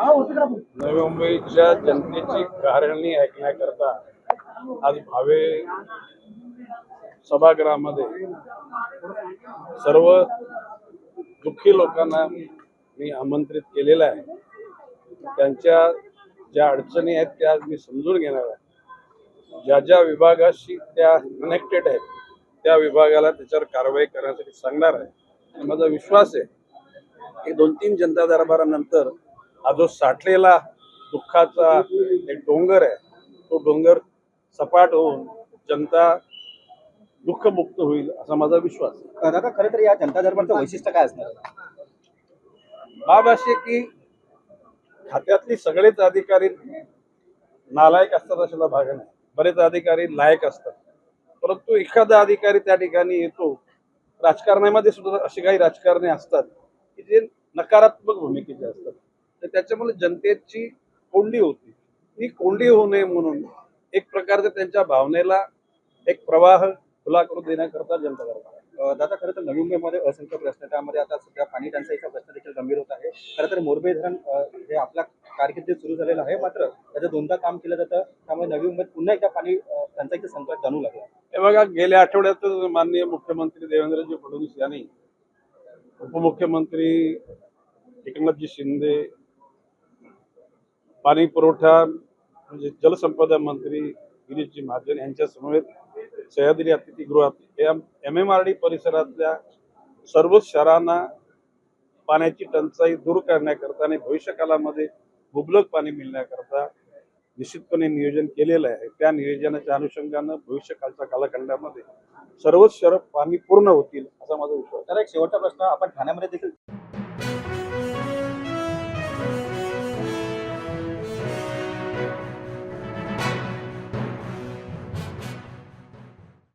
नवी मुंबईच्या जनतेची कारणी ऐकण्याकरता आज भावे सभागृहामध्ये सर्व दुःखी लोकांना मी आमंत्रित केलेलं आहे. त्यांच्या ज्या अडचणी आहेत त्या आज मी समजून घेणार आहे. ज्या ज्या विभागाशी त्या कनेक्टेड आहेत त्या विभागाला त्याच्यावर कारवाई करण्यासाठी सांगणार आहे. माझा विश्वास आहे की दोन तीन जनता दरबारानंतर हा जो साठलेला दुःखाचा एक डोंगर आहे तो डोंगर सपाट होऊन जनता दुःखमुक्त होईल असा माझा विश्वास आहे. दादा खरं तर या जनता दरबारचं वैशिष्ट्य काय असणार? बाब अशी की खात्यातली सगळेच अधिकारी नालायक असतात अशाला भाग नाही बरेच अधिकारी लायक असतात. परंतु एखादा अधिकारी त्या ठिकाणी येतो राजकारणामध्ये सुद्धा असे काही राजकारणी असतात की जे नकारात्मक भूमिकेचे असतात. तर त्याच्यामुळे जनतेची कोंडी होती. ती कोंडी होऊ नये म्हणून एक प्रकारच्या त्यांच्या भावनेला एक प्रवाह खुला करून देण्याकरता जनता दरबार दादा खरं तर नवी मुंबईमध्ये असंख्य प्रश्न त्यामध्ये आता सध्या पाणी टंचाईचा प्रश्न देखील गंभीर होत आहे. खरं तर मोरबे धरण हे आपल्या कारकिर्दीत सुरू झालेलं आहे. मात्र त्याचं दोनदा काम केलं जातं. त्यामुळे नवी मुंबईत पुन्हा एकदा पाणी टंचाईचं संकट जाणू लागलं. हे बघा गेल्या आठवड्यातच माननीय मुख्यमंत्री देवेंद्रजी फडणवीस यांनी उपमुख्यमंत्री एकनाथजी शिंदे पाणी पुरवठा म्हणजे जलसंपदा मंत्री गिरीशजी महाजन यांच्या समवेत सह्याद्री अतिथीगृहात एम एम आर डी परिसरातल्या सर्वच शहरांना पाण्याची टंचाई दूर करण्याकरता आणि भविष्यकालामध्ये मुबलक पाणी मिळण्याकरता निश्चितपणे नियोजन केलेलं आहे. त्या नियोजनाच्या अनुषंगानं भविष्यकालच्या कालखंडामध्ये सर्वच शहरं पाणी पूर्ण होतील असा माझा विश्वास एक शेवटचा प्रश्न आपण ठाण्यामध्ये देखील